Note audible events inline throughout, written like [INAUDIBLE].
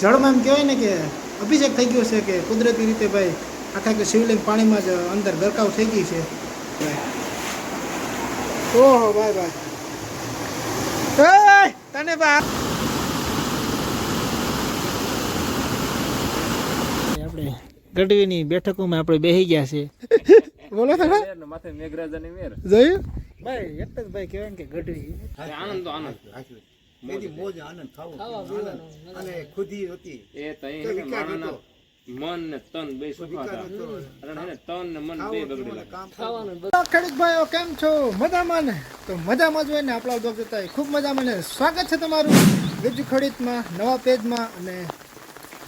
જળમાં એમ કહેવાય ને કે અભિષેક થઈ ગયો છે કે કુદરતી રીતે ભાઈ આખા કે શિવલિંગ પાણીમાં જ અંદર ગરકાવ થઈ ગઈ છે. ઓહો ભાઈ ભાઈ. તને બા આપણે ગઢવીની બેઠકોમાં આપણે બેસી ગયા છે. બોલો તો માથે મેઘરાજાની મેર. જોયું? ભાઈ એક જ ભાઈ કહેવાય ને કે ગઢવી. આનંદ તો આનંદ. એની મોજ આનંદ ખાવો અને ખુદી હતી. એ તો અહીં તો હે ને વિકાર માણસના હતો. મન ને તન બે સુખા અને તન ને મન બે બગડેલા. ખેડૂત ભાઈઓ કેમ છો? મજામાં ને? તો મજામાં જ હોય ને આપણા ઉદ્યોગ જતા ખૂબ મજામાં ને. સ્વાગત છે તમારું બીજ ખડીતમાં નવા પેજમાં અને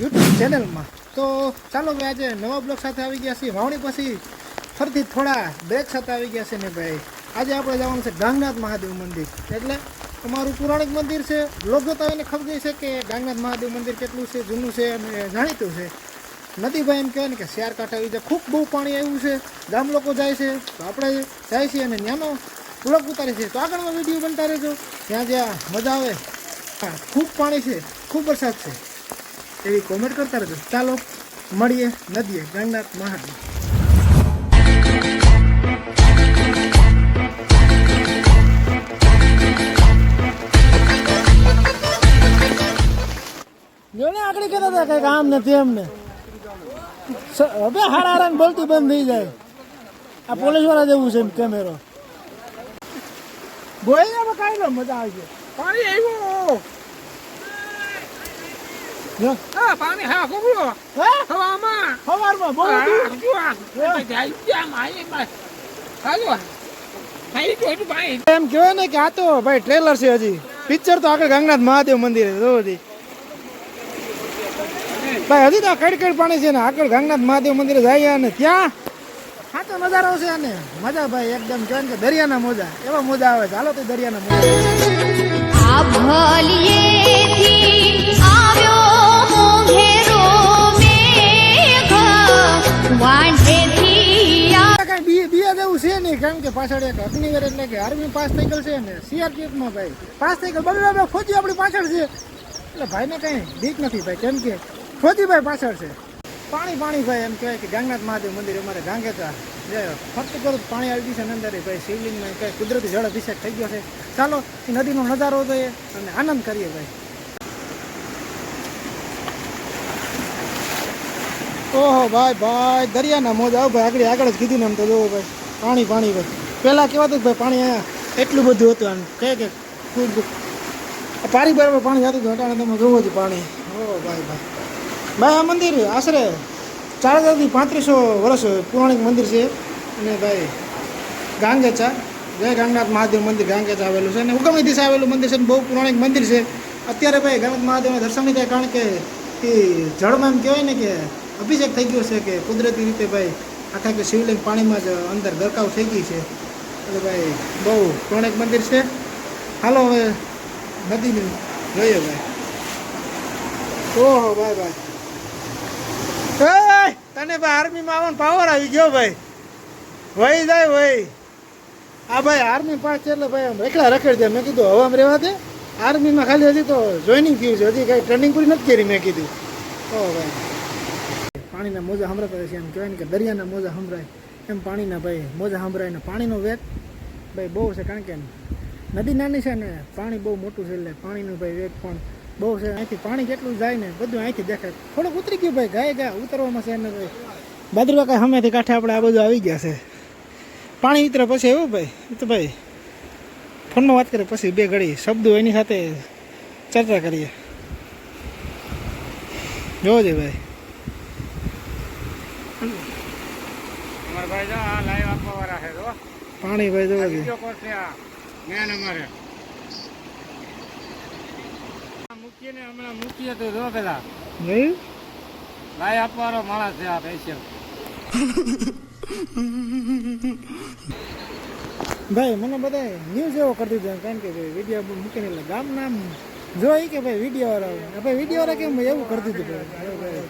યુટ્યુબ ચેનલમાં. તો ચાલો ભાઈ આજે નવા બ્લોગ સાથે આવી ગયા છીએ. વાવણી પછી ફરીથી થોડા બ્રેક સાથે આવી ગયા છે ને ભાઈ. આજે આપણે જવાનું છે ગાંગનાથ મહાદેવ મંદિર. એટલે અમારું પૌરાણિક મંદિર છે. લોકો તો એને ખબર ગઈ છે કે ગાંગનાથ મહાદેવ મંદિર કેટલું છે, જૂનું છે અને જાણીતું છે. નદી ભાઈ એમ કહેવાય ને કે શેર કાંઠા આવી જાય ખૂબ બહુ પાણી આવ્યું છે. ગામ લોકો જાય છે. તો આપણે જાય છીએ અને ત્યાંનો બ્લોગ ઉતારે છે તો આગળનો વીડિયો બનતા રહેજો. ત્યાં જ્યાં મજા આવે. હા, ખૂબ પાણી છે. ખૂબ વરસાદ છે. એવી કોમેન્ટ કરતા રહેજો. ચાલો, મળીએ નદીએ. ગાંગનાથ મહાદેવ. આગળ કહેતા હતા કંઈક આમ ને તેમ હવે હારા હારા બોલતી બંધ થઈ જાય. આ પોલીસવાળા જેવું છે કેમેરો. ને કાંઈ લો મજા પાણી આવ્યું હા પાણી હા હવામાં. બહુ એમ કહેવાય ને કે આ તો ભાઈ ટ્રેલર છે હજી. પિક્ચર તો આગળ ગંગનાથ મહાદેવ મંદિર છે ભાઈ હજી તો કડ કડ પાણી છે ને આગળ ગંગનાથ મહાદેવ મંદિરે જાય અને ત્યાં હા તો નજારો છે અને મજા ભાઈ એકદમ ને કે દરિયાના મોજા. એવા મોજા આવે ચાલો તો દરિયાના મોજા. આ ભલિયેથી આવ્યો મોઘેરો મેઘ. વાંઢેથી આ કઈ બી બિયા જેવું છે નહીં કારણ કે પાછળ એક અગ્નિગર એટલે કે આર્મી પાસ થઈ છે ને સીઆરપીએફમાં ભાઈ. પાસ ગયેલ બરાબર આપણે આપણી પાછળ છે. એટલે ભાઈને કઈ બીક નથી ભાઈ કેમ કે ફોજીભાઈ પાછળ છે. પાણી પાણી ભાઈ એમ કહેવાય કે ગાંગનાથ મહાદેવ મંદિર અમારે ગાંગેતા. જાય ફરતું કરું પાણી આવી ગયું છે અંદર ભાઈ. શિવલિંગમાં કંઈ કુદરતી જળ અભિષેક થઈ ગયો છે. ચાલો, એ નદીનો નજારો જોઈએ અને આનંદ કરીએ ભાઈ. ઓહો ભાઈ ભાઈ, દરિયાના મોજા. આવો ભાઈ, આગળ આગળ જ કીધું ને એમ તો જોવો ભાઈ. પાણી પાણી ભાઈ. પહેલાં કહેવાતું ભાઈ પાણી અહીંયા એટલું બધું હતું આમ કહે કે ખૂબ પારી બરાબર પાણી જતું હતું અટાણે તમે જોવો છો પાણી. ઓ ભાઈ ભાઈ. ભાઈ આ મંદિર, આશરે ચાર હજારથી પાંત્રીસો વર્ષ પૌરાણિક મંદિર છે. અને ભાઈ, ગાંગેચા, જય ગાંગનાથ મહાદેવ મંદિર ગાંગેચા આવેલું છે. અને ઉગમની દિશા આવેલું મંદિર છે અને બહુ પૌરાણિક મંદિર છે. અત્યારે ભાઈ ગાંગનાથ મહાદેવના દર્શન નહીં થાય કારણ કે એ જળમાં એમ કહેવાય ને કે અભિષેક થઈ ગયો છે કે કુદરતી રીતે ભાઈ, આખા કે શિવલિંગ પાણીમાં જ અંદર ગરકાવ થઈ ગઈ છે. એટલે ભાઈ, બહુ પૌરાણિક મંદિર છે. હાલો હવે નદીની જોઈએ ભાઈ. ઓહો ભાઈ ભાઈ તને ભાઈ આર્મીમાં આવવાનો પાવર આવી ગયો ભાઈ. વહી જાય, વહી. આ ભાઈ આર્મી છે એટલે ભાઈ આમ એકલા રખડી દે મેં કીધું હવામાં રહેવા દે. આર્મીમાં ખાલી હજી તો જોઈનિંગ થયું છે. હજી કાંઈ ટ્રેનિંગ પૂરી નથી કરી મેં કીધું. ઓ ભાઈ. પાણીના મોજા સંભળાતા છે એમ કહેવાય ને કે દરિયાના મોજા સંભળાય. એમ પાણીના ભાઈ મોજા સંભળાય ને પાણીનો વેગ ભાઈ બહુ છે. કારણ કે નદી નાની છે ને પાણી બહુ મોટું છે એટલે પાણીનું ભાઈ વેગ પણ બહુ છે અહીંથી પાણી કેટલું જાય ને બધું અહીંથી દેખાય. થોડુંક ઉતરી ગયું ભાઈ ગાય ગયા ઉતરવામાં છે ને ભાઈ. બાદરવા કાંઈ સામેથી કાંઠે આપણે આ બધું આવી ગયા છે. પાણી ઉતરે પછી એવું ભાઈ તો ભાઈ ફોનમાં વાત કરીએ પછી બે ઘડી શબ્દો એની સાથે ચર્ચા કરીએ. જોજે ભાઈ. અમારા ભાઈ જો આ લાઈવ આપવા વાળા છે જો. પાણી ભાઈ કોલ છે આ. મેન અમારે આ મૂકીને હમણાં મૂકીએ તો જો પેલા. નહીં? ભાઈ આપવાનો માણસ છે આ પૈસા ભાઈ મને બધા ન્યૂઝ એવો કરી દીધો કારણ કે ભાઈ વીડિયો મૂકીને એટલે ગામ નામ જોઈ કે ભાઈ વીડિયો વાળા ભાઈ વીડિયો વાળા કેમ એવું કરી દીધું ભાઈ.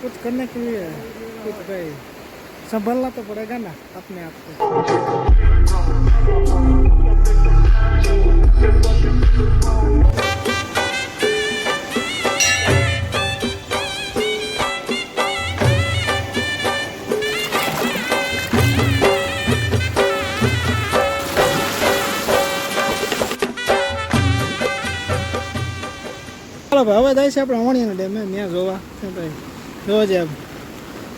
કુછ કરને કે કુછ ભાઈ સંભાળના તો પડેગા ના આપને આપ. જોવા જાય છે, આપણે અવણિયાના ડેમે ત્યાં જોવા. ભાઈ, જોવા જાય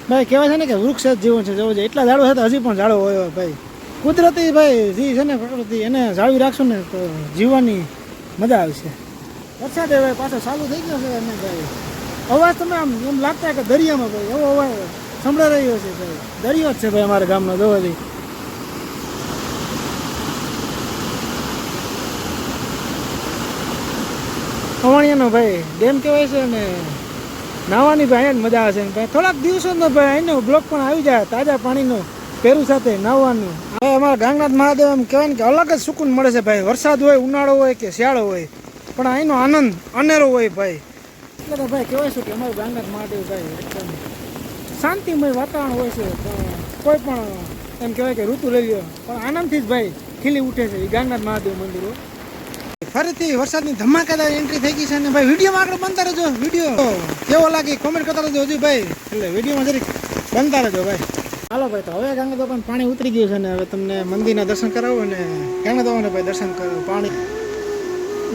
ભાઈ, કહેવાય છે ને કે વૃક્ષ જ જીવન છે, જોવા જાય. એટલા ઝાડો છે હજી પણ જાડો હોય ભાઈ. કુદરતી, ભાઈ, જે છે ને પ્રકૃતિ, એને જાળવી રાખશું ને તો જીવવાની મજા આવશે. વરસાદ ભાઈ પાછો ચાલુ થઈ ગયો છે એને ભાઈ. અવાજ તમે આમ, એમ લાગતા કે દરિયામાં, ભાઈ, એવો અવાજ સંભળાઈ રહ્યો છે, ભાઈ. દરિયો જ છે, ભાઈ, અમારા ગામનો જોવાથી અવાણિયાનો ભાઈ, ડેમ કહેવાય છે ને, નાવાની ભાઈ અહીંયા મજા આવે છે. ભાઈ, થોડાક દિવસોનો ભાઈ અહીંનો બ્લોક પણ આવી જાય, તાજા પાણીનો, પેરું સાથે નાહવાનું. હવે અમારા ગાંગનાથ મહાદેવ એમ કહેવાય ને કે અલગ જ સુકૂન મળે છે ભાઈ. વરસાદ હોય, ઉનાળો હોય કે શિયાળો હોય, પણ અહીંનો આનંદ અનેરો હોય ભાઈ. એટલે તો ભાઈ કહેવાય છે કે અમારું ગાંગનાથ મહાદેવ ભાઈ એકદમ શાંતિમય વાતાવરણ હોય છે. કોઈ પણ એમ કહેવાય કે ઋતુ લઈ લો પણ આનંદથી જ ભાઈ ખીલી ઉઠે છે એ ગાંગનાથ મહાદેવ મંદિરો. ફરીથી વરસાદની ધમાકેદાર એન્ટ્રી થઈ ગઈ છે અને ભાઈ વિડીયોમાં આગળ બનતા રહેજો, વીડિયો. કેવો લાગે કોમેન્ટ કરતા રહેજો હજુ ભાઈ. એટલે વિડીયોમાં જરીક બનતા રહેજો ભાઈ. હાલો ભાઈ, તો હવે ગંગા પણ પાણી ઉતરી ગયું છે ને હવે તમને મંદિરના દર્શન કરાવો અને ગંગા તો ભાઈ દર્શન કરો, પાણી.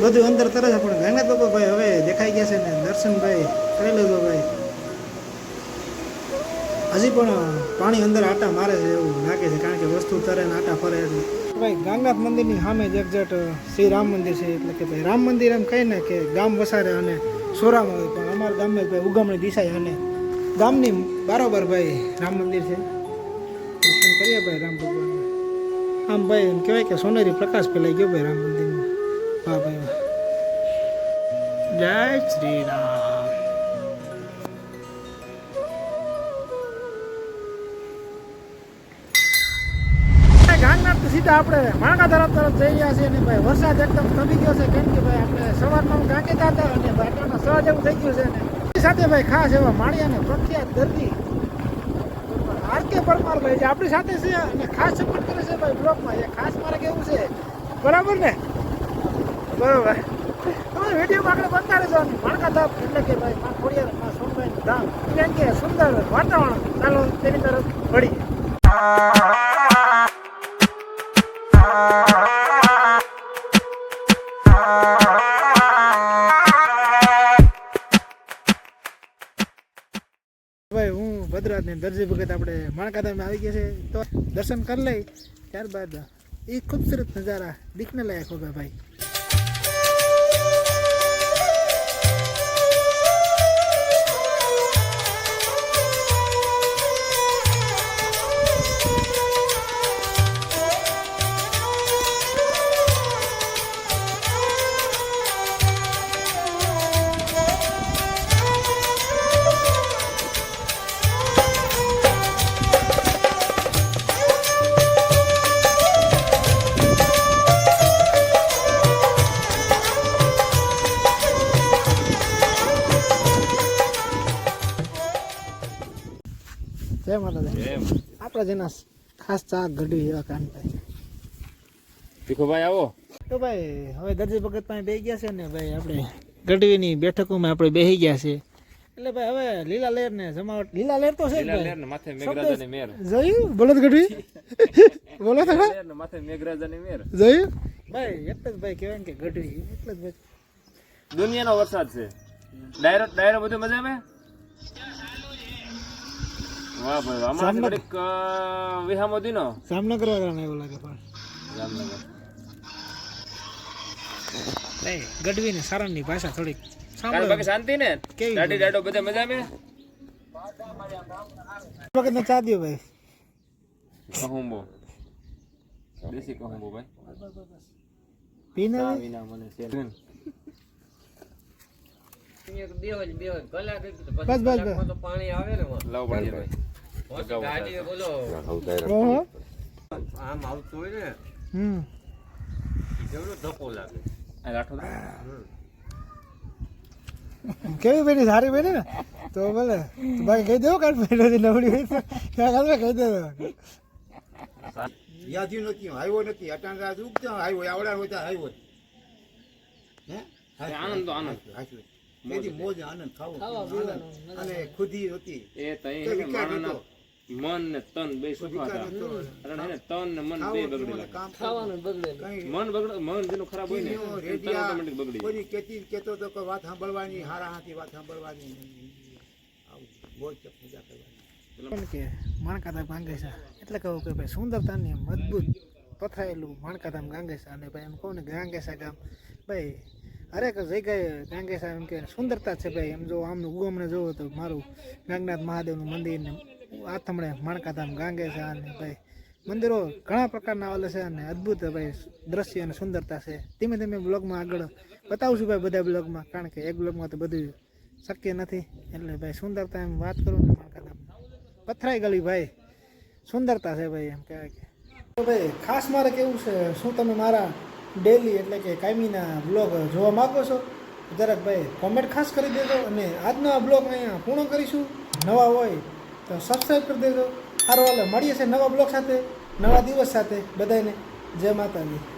બધું અંદર તરે છે, પણ ગંગા બાપા ભાઈ હવે દેખાઈ ગયા છે ને દર્શન ભાઈ કરી લેજો ભાઈ. હજી પણ પાણી અંદર આટા મારે છે એવું લાગે છે, કારણ કે વસ્તુ તરે ને આટા ફરે એટલે. ભાઈ, ગાંગનાથ મંદિરની સામે જ એક્ઝેક્ટ શ્રી રામ મંદિર છે. એટલે કે ભાઈ, રામ મંદિર એમ કહે ને કે ગામ વસારે અને સોરામાં આવે પણ અમારા ગામમાં જ ભાઈ, ઉગમણી દિશાએ અને ગામની બરાબર ભાઈ, રામ મંદિર છે. દર્શન કરીએ ભાઈ, રામ ભગવાન આમ ભાઈ, એમ કહેવાય કે સોનેરી પ્રકાશ ફેલાઈ ગયો ભાઈ રામ મંદિરમાં. વાહ ભાઈ જય શ્રી રામ. ગાંગનાથ તો આપણે માણકા તરફ જઈ રહ્યા છીએ અને ભાઈ વરસાદ એકદમ થમી ગયો છે. કેમ કે ભાઈ આપણે સવારમાં ગાંગે હતા અને ભાઈ અટાણમાં સવા જેવું થઈ ગયું છે ને સાથે ભાઈ ખાસ એવા માળિયાને પ્રખ્યાત દર્દી આર કે પરમાર ભાઈ જે આપણી સાથે છે અને ખાસ સપોર્ટ કરે છે ભાઈ બ્લોગમાં. એ ખાસ મારે કેવું છે. બરાબર ને? બરાબર. તમે વિડીયોમાં આગળ બનતા રહેજો અને માણકા ધામ એટલે કે ભાઈ માં ખોડિયાર, માં સોમભાઈ ધામ. કેમ કે સુંદર વાતાવરણ. ચાલો તેની તરફ વળી ભાઈ હું ભદ્રાજ ને દરજી ભગત આપણે માણકાધામાં આવી ગયા છે, તો દર્શન કરી લઈ, ત્યારબાદ એ ખૂબસૂરત નજારા દીખને લાયક હોગા ભાઈ. જય માતાજી. આપણા જેના ખાસ ચા ગઢવી એવા કાનભાઈ ભીખુભાઈ આવો. તો ભાઈ હવે દરજી ભગત પાસે બેસી ગયા છે ને ભાઈ આપણે ગઢવીની બેઠકોમાં આપણે બેસી ગયા છે. એટલે ભાઈ હવે લીલા લહેર ને જમાવટ લીલા લહેર તો છે [LAUGHS] લીલા લહેર લેર ને માથે મેઘરાજાની મેર. જોયું? બોલો તો ગઢવી. બોલો તો. લેર ને માથે મેઘરાજાની મેર. જોયું? ભાઈ એટલે જ ભાઈ કહેવાય ને કે ગઢવી એટલે જ ભાઈ. દુનિયાનો વરસાદ છે. ડાયરો ડાયરો બધું મજા આવે? વાહ ભાઈ વાહ. હમણાં ઘડીક અ, વિહામો દીનો. જામનગર વાળાને એવું લાગે પણ. જામનગર નહીં ગઢવી ને સારણની ભાષા થોડીક સાંભળો. બાકી શાંતિ ને? દાડી દાડો બધા મજા આવે? વખત ને ચા દ્યો ભાઈ. કહુંબો. દેશી કહુંબો ભાઈ. પીને વિના મને છે બસ બસ બસ. પાણી આવે ને લાવ ઓહો કેવી બેટી સારી બેટી ને તો ભલે ભાઈ કહી દેવો કાલ નવડી હોય તો કાલ દેવો યાદી નથી આવ્યો નથી અટાણ રાત ઉગતા આવ્યો આવડા હોય તો આવ્યો હે આનંદ તો આનંદ. તેથી મોજ આનંદ ખાવો અને ખુદી હતી એ તઈ ને હતો. મન ને તન બે સુખાતા. કારણ હે ને તન ને મન બે બગડેલા કામ ખાવાનું બગડે મન બગડ મન જેનું ખરાબ હોય ને ઓટોમેટિક બગડી કોઈ કેતી કેતો તો કે વાત સાંભળવાની હારા હાથી વાત સાંભળવાની આવું કરવાની. કે માણકાધામ ગાંગેસા. એટલે કહું કે ભાઈ સુંદરતાની મજબૂત પથરાયેલું માણકાધામ ગાંગેસા. અને ભાઈ એમ કહું ને ગાંગેસા ગામ. ભાઈ હરેક જગ્યાએ ગાંગેસા એમ કે સુંદરતા છે ભાઈ. એમ જો આમનું ઉગમને જોવો તો મારું ગાંગનાથ મહાદેવનું મંદિર ને આથમણે માણકાધામ ગાંગે છે અને ભાઈ મંદિરો ઘણા પ્રકારના આવેલા છે અને અદ્ભુત ભાઈ દ્રશ્ય અને સુંદરતા છે. ધીમે ધીમે બ્લોગમાં આગળ બતાવશું ભાઈ બધા બ્લોગમાં, કારણ કે એક બ્લોગમાં તો બધું શક્ય નથી. એટલે ભાઈ સુંદરતા એમ વાત કરું ને માણકાધામ. પથરાઈ ગળી ભાઈ. સુંદરતા છે ભાઈ એમ કહેવાય કે. તો ભાઈ ખાસ મારે કેવું છે, શું તમે મારા ડેલી એટલે કે કાયમીના બ્લોગ જોવા માગો છો? જરાક ભાઈ કોમેન્ટ ખાસ કરી દેજો અને આજનો આ બ્લોગ અહીંયા પૂર્ણ કરીશું. નવા હોય તો સબસ્ક્રાઈબ કરી દેજો. સારું હાલો, મળીએ છીએ નવા બ્લોગ સાથે, નવા દિવસ સાથે બધાને જય માતાજી.